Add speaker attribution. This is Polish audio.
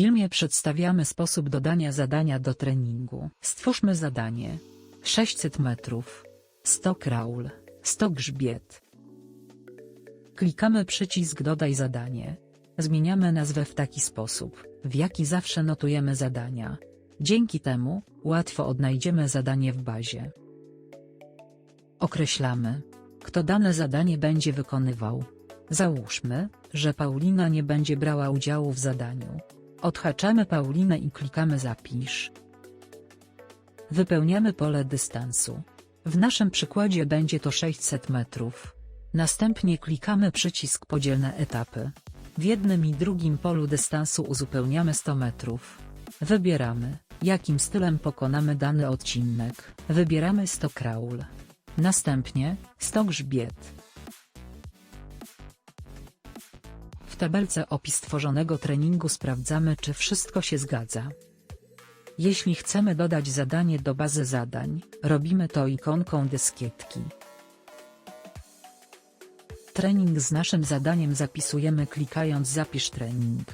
Speaker 1: filmie przedstawiamy sposób dodania zadania do treningu. Stwórzmy zadanie. 600 metrów. 100 kraul. 100 grzbiet. Klikamy przycisk Dodaj zadanie. Zmieniamy nazwę w taki sposób, w jaki zawsze notujemy zadania. Dzięki temu, łatwo odnajdziemy zadanie w bazie. Określamy, kto dane zadanie będzie wykonywał. Załóżmy, że Paulina nie będzie brała udziału w zadaniu. Odhaczamy Paulinę i klikamy Zapisz. Wypełniamy pole dystansu. W naszym przykładzie będzie to 600 metrów. Następnie klikamy przycisk Podziel na etapy. W jednym i drugim polu dystansu uzupełniamy 100 metrów. Wybieramy, jakim stylem pokonamy dany odcinek. Wybieramy 100 kraul. Następnie 100 grzbiet. Tabelce opis tworzonego treningu sprawdzamy czy wszystko się zgadza. Jeśli chcemy dodać zadanie do bazy zadań, robimy to ikonką dyskietki. Trening z naszym zadaniem zapisujemy klikając Zapisz trening.